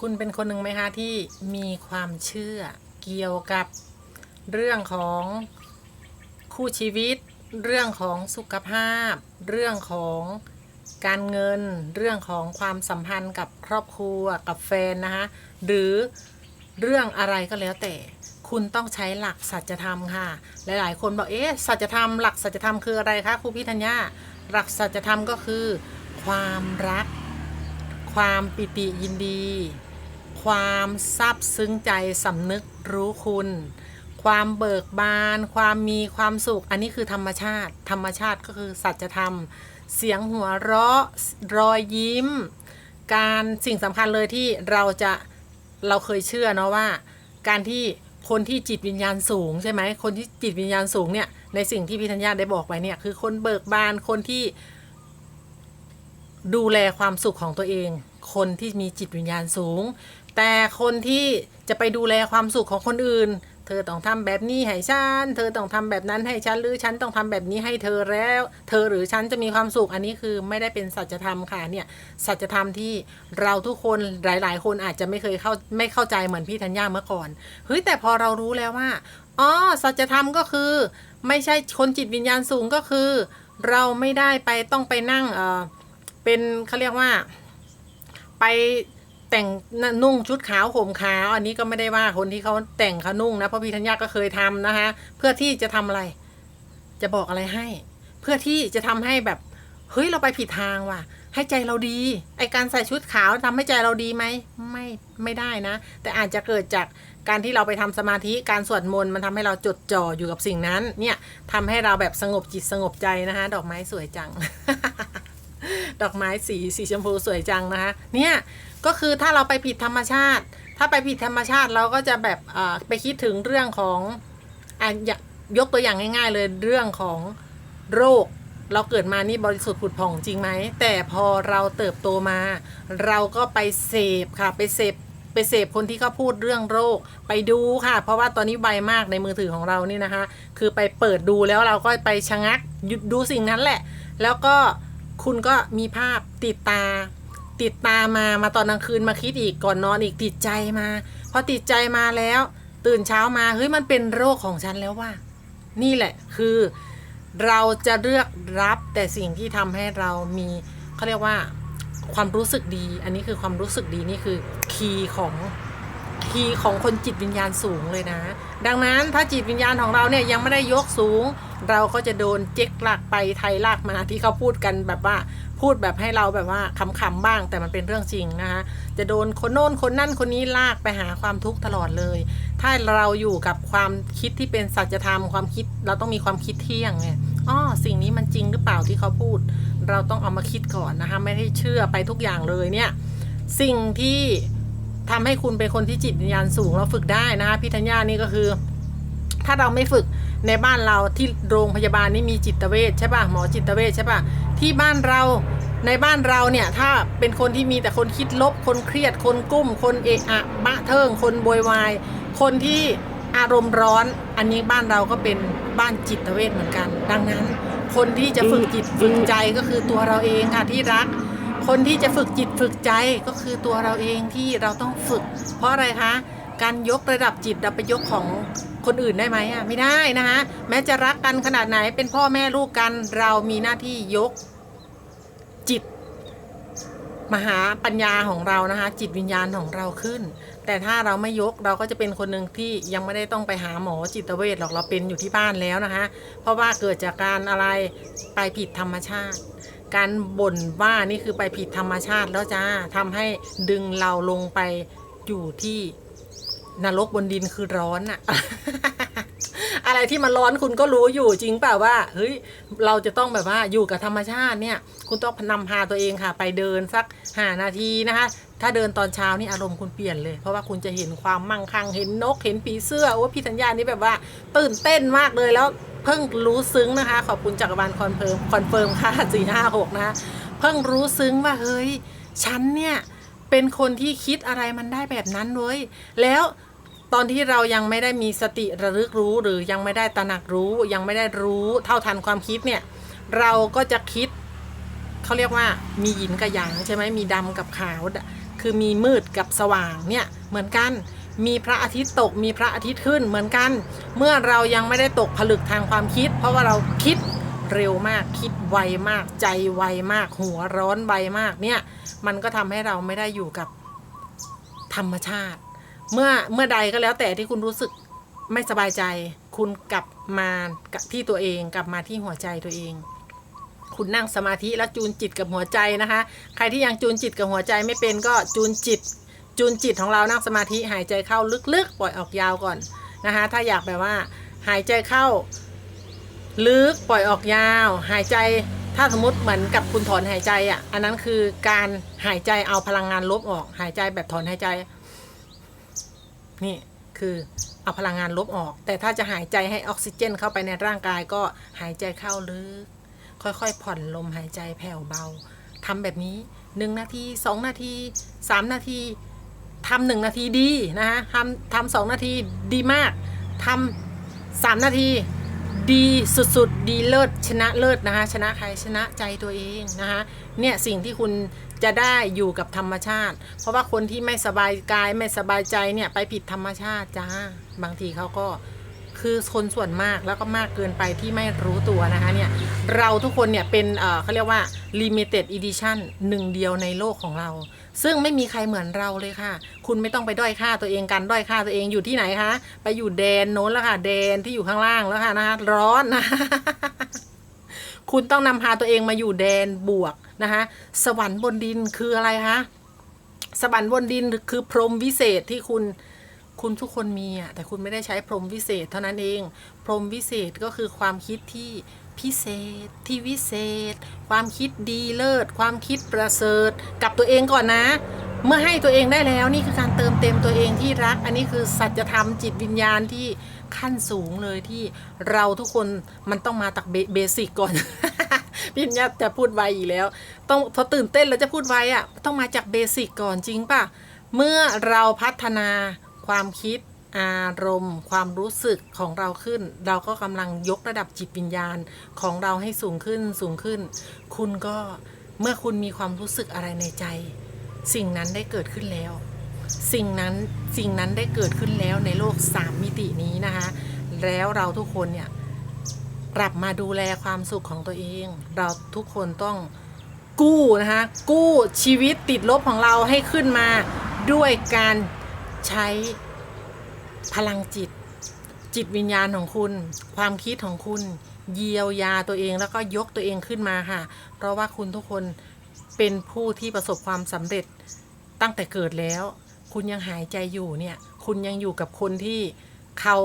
คุณเป็นคนหนึ่งไหมคะที่มีความเชื่อเกี่ยวกับเรื่องของคู่ชีวิต เรื่องของสุขภาพ เรื่องของการเงิน เรื่องของความสัมพันธ์กับครอบครัวกับแฟนนะคะหรือเรื่องอะไรก็แล้วแต่ คุณต้องใช้หลักสัจธรรมค่ะ หลาย ๆ คนบอกเอ๊ะสัจธรรมหลักสัจธรรมคืออะไรคะครูพี่ธัญญาหลักสัจธรรมก็คือ ความรัก ความปิติยินดี ความซาบซึ้งใจสำนึกรู้คุณ ความเบิกบาน ความมีความสุข อันนี้คือธรรมชาติ ธรรมชาติก็คือสัจธรรม เสียงหัวเราะ รอยยิ้ม การสิ่งสำคัญเลยที่เราจะเราเคยเชื่อเนาะว่า การที่คนที่จิตวิญญาณสูงใช่ไหมคนที่จิตวิญญาณสูงเนี่ยในสิ่งที่พิธัญญาได้บอกไปเนี่ยคือคนเบิกบานคนที่ดูแลความสุขของตัวเอง คนที่มีจิตวิญญาณสูง แต่คนที่จะไปดูแลความสุขของคนอื่น เธอต้องทำแบบนี้ให้ฉัน เธอต้องทำแบบนั้นให้ฉัน หรือฉันต้องทำแบบนี้ให้เธอแล้ว เธอหรือฉันจะมีความสุข อันนี้คือไม่ได้เป็นสัจธรรมค่ะเนี่ย สัจธรรมที่เราทุกคนหลาย ๆ คนอาจจะไม่เคยเข้าไม่เข้าใจเหมือนพี่ธัญญาเมื่อก่อน เฮ้ยแต่พอเรารู้แล้วว่า อ๋อ สัจธรรมก็คือ ไม่ใช่คนจิตวิญญาณสูงก็คือ เราไม่ได้ไปต้องไปนั่ง เอ่อเป็นเขาเรียกว่า ไปแต่งนุ่งชุดขาวห่มขาว อันนี้ก็ไม่ได้ว่าคนที่เขาแต่งเขานุ่งนะเพราะพี่ธัญญาก็เคยทำนะคะเพื่อที่จะทำอะไร จะบอกอะไรให้ เพื่อที่จะทำให้แบบเฮ้ยเราไปผิดทางว่ะ ให้ใจเราดี ไอการใส่ชุดขาวทำให้ใจเราดีไหมไม่ไม่ได้นะ แต่อาจจะเกิดจากการที่เราไปทำสมาธิการสวดมนต์มันทำให้เราจดจ่ออยู่กับสิ่งนั้น เนี่ยทำให้เราแบบสงบจิตสงบใจนะคะดอกไม้สวยจัง ดอกไม้สีสีชมพูสวยจังนะคะเนี่ยก็คือถ้าเราไปผิดธรรมชาติ ถ้าไปผิดธรรมชาติเราก็จะแบบไปคิดถึงเรื่องของอะยกยกตัวอย่างง่าย ๆ เลยเรื่องของโรคเราเกิดมานี่บริสุทธิ์ผุดผ่องจริงไหม แต่พอเราเติบโตมา เราก็ไปเสพค่ะ ไปเสพไปเสพคนที่เขาพูดเรื่องโรค ไปดูค่ะ เพราะว่าตอนนี้ไวมากในมือถือของเรานี่นะคะ คือไปเปิดดูแล้วเราก็ไปชะงักหยุดดูสิ่งนั้นแหละ แล้วก็ คุณก็มีภาพติดตา ติดตามามาตอนกลางคืนมาคิดอีกก่อนนอนอีกติดใจมาพอติดใจมาแล้ว ตื่นเช้ามาเฮ้ยมันเป็นโรคของฉันแล้วว่า นี่แหละคือ เราจะเลือกรับแต่สิ่งที่ทำให้เรามีเขาเรียกว่าความรู้สึกดี อันนี้คือความรู้สึกดีนี่คือคีย์ของ คีของคนจิตวิญญาณสูงเลยนะ ดังนั้นถ้าจิตวิญญาณของเราเนี่ยยังไม่ได้ยกสูง เราก็จะโดนเจ๊กลากไปไทยลากมาที่เขาพูดกันแบบว่าพูดแบบให้เราแบบว่าขำๆบ้างแต่มันเป็นเรื่องจริงนะคะจะโดนคนโน้นคนนั่นคนนี้ลากไปหาความทุกข์ตลอดเลย ถ้าเราอยู่กับความคิดที่เป็นสัจธรรมความคิดเราต้องมีความคิดเที่ยงไงอ้อสิ่งนี้มันจริงหรือเปล่าที่เขาพูด เราต้องเอามาคิดก่อนนะคะไม่ได้เชื่อไปทุกอย่างเลยเนี่ยสิ่งที่ ทำให้คุณเป็นคนที่จิตวิญญาณสูงแล้วฝึกได้นะคะพี่ธัญญานี่ก็คือ ถ้าเราไม่ฝึกในบ้านเราที่โรงพยาบาลนี่มีจิตเวชใช่ป่ะหมอจิตเวชใช่ป่ะที่บ้านเราในบ้านเราเนี่ยถ้าเป็นคนที่มีแต่คนคิดลบ คนเครียด คนกุ้ม คนเอะอะบะเทิง คนโวยวาย คนที่อารมณ์ร้อน อันนี้บ้านเราก็เป็นบ้านจิตเวชเหมือนกัน ดังนั้น คนที่จะฝึกจิตฝึกใจก็คือตัวเราเองค่ะที่รัก คนที่จะฝึกจิตฝึกใจก็คือตัวเราเองที่เราต้องฝึก เพราะอะไรคะการยกระดับจิตเราไปยกของคนอื่นได้ไหมอะไม่ได้นะคะแม้จะรักกันขนาดไหนเป็นพ่อแม่ลูกกัน เรามีหน้าที่ยกจิต มหาปัญญาของเรานะคะ จิตวิญญาณของเราขึ้น แต่ถ้าเราไม่ยกเราก็จะเป็นคนหนึ่งที่ยังไม่ได้ต้องไปหาหมอจิตเวชหรอกเราเป็นอยู่ที่บ้านแล้วนะคะ เพราะว่าเกิดจากการอะไรไปผิดธรรมชาติ การบ่นว่านี่คือไปผิดธรรมชาติแล้วจ้าทำให้ดึงเราลงไปอยู่ที่นรกบนดินคือร้อนอะอะไรที่มันร้อนคุณก็รู้อยู่จริงเปล่าว่าเฮ้ยเราจะต้องแบบว่าอยู่กับธรรมชาติเนี่ย คุณต้องนำพาตัวเองค่ะ ไปเดินสักหานาทีนะคะ ถ้าเดินตอนเช้านี่อารมณ์คุณเปลี่ยนเลย เพราะว่าคุณจะเห็นความมั่งคั่งเห็นนกเห็นผีเสื้อโอ้พี่ธัญญานี่แบบว่า ตื่นเต้นมากเลยแล้วเพิ่งรู้ซึ้งนะคะ ขอบคุณจักรวาลคอนเฟิร์มคอนเฟิร์มค่ะสี่ห้าหกนะคะเพิ่งรู้ซึ้งว่าเฮ้ยฉันเนี่ยเป็นคนที่คิดอะไรมันได้แบบนั้นเว้ยแล้วตอนที่เรายังไม่ได้มีสติระลึกรู้หรือยังไม่ได้ตระหนักรู้ยังไม่ได้รู้เท่าทันความคิดเนี่ย เราก็จะคิดเขาเรียกว่ามีหยินกับหยางใช่ไหมมีดำกับขาวด คือมีมืดกับสว่างเนี่ยเหมือนกัน มีพระอาทิตย์ตกมีพระอาทิตย์ขึ้นเหมือนกัน เมื่อเรายังไม่ได้ตกผลึกทางความคิด เพราะว่าเราคิดเร็วมากคิดไวมากใจไวมาก หัวร้อนไวมากเนี่ยมันก็ทำให้เราไม่ได้อยู่กับธรรมชาติ เมื่อเมื่อใดก็แล้วแต่ที่คุณรู้สึกไม่สบายใจ คุณกลับมาที่ตัวเองกลับมาที่หัวใจตัวเอง คุณนั่งสมาธิแล้วจูนจิตกับหัวใจนะคะ ใครที่ยังจูนจิตกับหัวใจไม่เป็นก็จูนจิต จูนจิตของเรานั่งสมาธิหายใจเข้าลึกๆ ปล่อยออกยาวก่อนนะคะ ถ้าอยากแบบว่าหายใจเข้า ลึกปล่อยออกยาว หายใจถ้าสมมติเหมือนกับคุณถอนหายใจอะ อันนั้นคือการหายใจเอาพลังงานลบออก หายใจแบบถอนหายใจ นี่คือเอาพลังงานลบออก แต่ถ้าจะหายใจให้ออกซิเจนเข้าไปในร่างกายก็หายใจเข้าลึก ค่อยๆ ผ่อนลมหายใจแผ่วเบาทำแบบนี้หนึ่งนาทีสองนาทีสามนาทีทำหนึ่งนาทีดีนะคะทำทำสองนาทีดีมากทำสามนาทีดีสุดๆ ดีเลิศชนะเลิศนะคะชนะใครชนะใจตัวเองนะคะเนี่ยสิ่งที่คุณจะได้อยู่กับธรรมชาติ เพราะว่าคนที่ไม่สบายกายไม่สบายใจเนี่ยไปผิดธรรมชาติจ้าบางทีเขาก็ คือคนส่วนมากแล้วก็มากเกินไปที่ไม่รู้ตัวนะคะเนี่ยเราทุกคนเนี่ยเป็นเขาเรียกว่า limited edition หนึ่งเดียวในโลกของเรา ซึ่งไม่มีใครเหมือนเราเลยค่ะ คุณไม่ต้องไปด้อยค่าตัวเองกันด้อยค่าตัวเองอยู่ที่ไหนคะไปอยู่แดนโน้นแล้วค่ะแดนที่อยู่ข้างล่างแล้วค่ะนะคะร้อนนะคุณต้องนำพาตัวเองมาอยู่แดนบวกนะคะสวรรค์บนดินคืออะไรคะสวรรค์บนดินคือพรหมวิเศษที่คุณ คุณทุกคนมีอะแต่คุณไม่ได้ใช้พรมวิเศษ เท่านั้นเอง พรมวิเศษก็คือความคิดที่พิเศษ ที่วิเศษ ความคิดดีเลิศ ความคิดประเสริฐ กับตัวเองก่อนนะ เมื่อให้ตัวเองได้แล้วนี่คือการเติมเต็มตัวเองที่รัก อันนี้คือสัจธรรมจิตวิญญาณที่ขั้นสูงเลยที่เราทุกคนมันต้องมาตักเบสิกก่อนพี่ญาจะพูดไวอีกแล้ว ต้องพอตื่นเต้นแล้วจะพูดไวอะต้องมาจากเบสิกก่อนจริงป่ะ เมื่อเราพัฒนา ความคิดอารมณ์ ความรู้สึกของเราขึ้น เราก็กำลังยกระดับจิตวิญญาณของเราให้สูงขึ้นสูงขึ้น คุณก็เมื่อคุณมีความรู้สึกอะไรในใจ สิ่งนั้นได้เกิดขึ้นแล้ว สิ่งนั้นสิ่งนั้นได้เกิดขึ้นแล้วในโลกสามมิตินี้นะคะ แล้วเราทุกคนเนี่ยกลับมาดูแลความสุขของตัวเอง เราทุกคนต้องกู้นะคะกู้ชีวิตติดลบของเราให้ขึ้นมาด้วยการ ใช้พลังจิต จิตวิญญาณของคุณ ความคิดของคุณ เยียวยาตัวเองแล้วก็ยกตัวเองขึ้นมาค่ะ เพราะว่าคุณทุกคนเป็นผู้ที่ประสบความสำเร็จตั้งแต่เกิดแล้ว คุณยังหายใจอยู่เนี่ย คุณยังอยู่กับคนที่เขา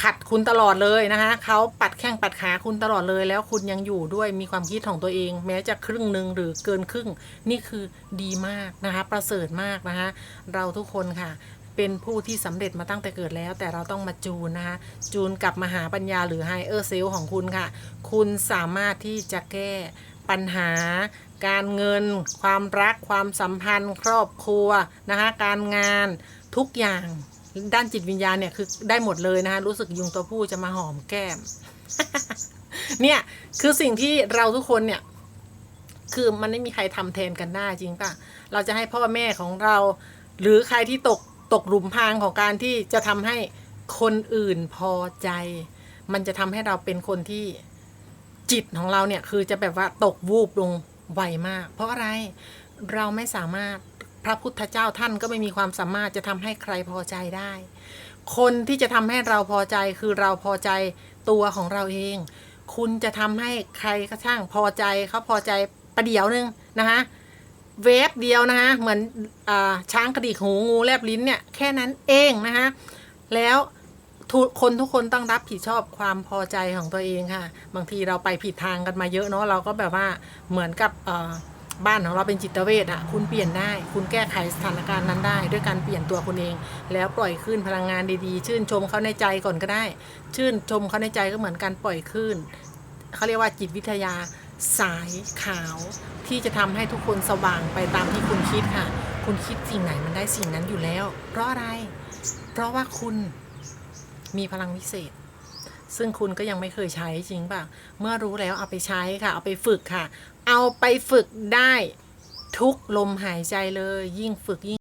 ขัดคุณตลอดเลยนะคะเขาปัดแข้งปัดขาคุณตลอดเลยแล้วคุณยังอยู่ด้วยมีความคิดของตัวเอง แม้จะครึ่งหนึ่งหรือเกินครึ่งนี่คือดีมากนะคะประเสริฐมากนะคะเราทุกคนค่ะเป็นผู้ที่สำเร็จมาตั้งแต่เกิดแล้ว แต่เราต้องมาจูนนะคะจูนกับมหาปัญญาหรือไฮเออร์เซลของคุณค่ะ คุณสามารถที่จะแก้ปัญหา การเงิน ความรักความสัมพันธ์ ครอบครัวนะคะการงานทุกอย่าง ด้านจิตวิญญาณเนี่ยคือได้หมดเลยนะคะรู้สึกยุงตัวผู้จะมาหอมแก้ม เนี่ยคือสิ่งที่เราทุกคนเนี่ย คือมันไม่มีใครทำแทนกันได้จริงป่ะ เราจะให้พ่อแม่ของเรา หรือใครที่ตกตกหลุมพรางของการที่จะทำให้คนอื่นพอใจ มันจะทำให้เราเป็นคนที่จิตของเราเนี่ย คือจะแบบว่าตกวูบลงไวมาก เพราะอะไรเราไม่สามารถ พระพุทธเจ้าท่านก็ไม่มีความสามารถจะทำให้ใครพอใจได้ คนที่จะทำให้เราพอใจคือเราพอใจตัวของเราเอง คุณจะทำให้ใครก็ช่างพอใจเขาพอใจประเดี๋ยวนึงนะคะเวฟเดียวนะคะเหมือนอช้างกระดิกหูงูแลบลิ้นเนี่ยแค่นั้นเองนะคะแล้วคนทุกคนต้องรับผิดชอบความพอใจของตัวเองค่ะ บางทีเราไปผิดทางกันมาเยอะเนาะเราก็แบบว่าเหมือนกับอ บ้านของเราเป็นจิตเวชอะคุณเปลี่ยนได้ คุณแก้ไขสถานการณ์นั้นได้ ด้วยการเปลี่ยนตัวคุณเอง แล้วปล่อยขึ้นพลังงานดีๆ ชื่นชมเขาในใจก่อนก็ได้ ชื่นชมเขาในใจก็เหมือนการปล่อยขึ้นเขาเรียกว่าจิตวิทยาสายขาวที่จะทำให้ทุกคนสว่างไปตามที่คุณคิดค่ะ คุณคิดสิ่งไหนมันได้สิ่งนั้นอยู่แล้ว เพราะอะไร เพราะว่าคุณมีพลังวิเศษ ซึ่งคุณก็ยังไม่เคยใช้จริงป่ะ เมื่อรู้แล้วเอาไปใช้ค่ะ เอาไปฝึกค่ะ เอาไปฝึกได้ทุกลมหายใจเลยยิ่งฝึกยิ่ง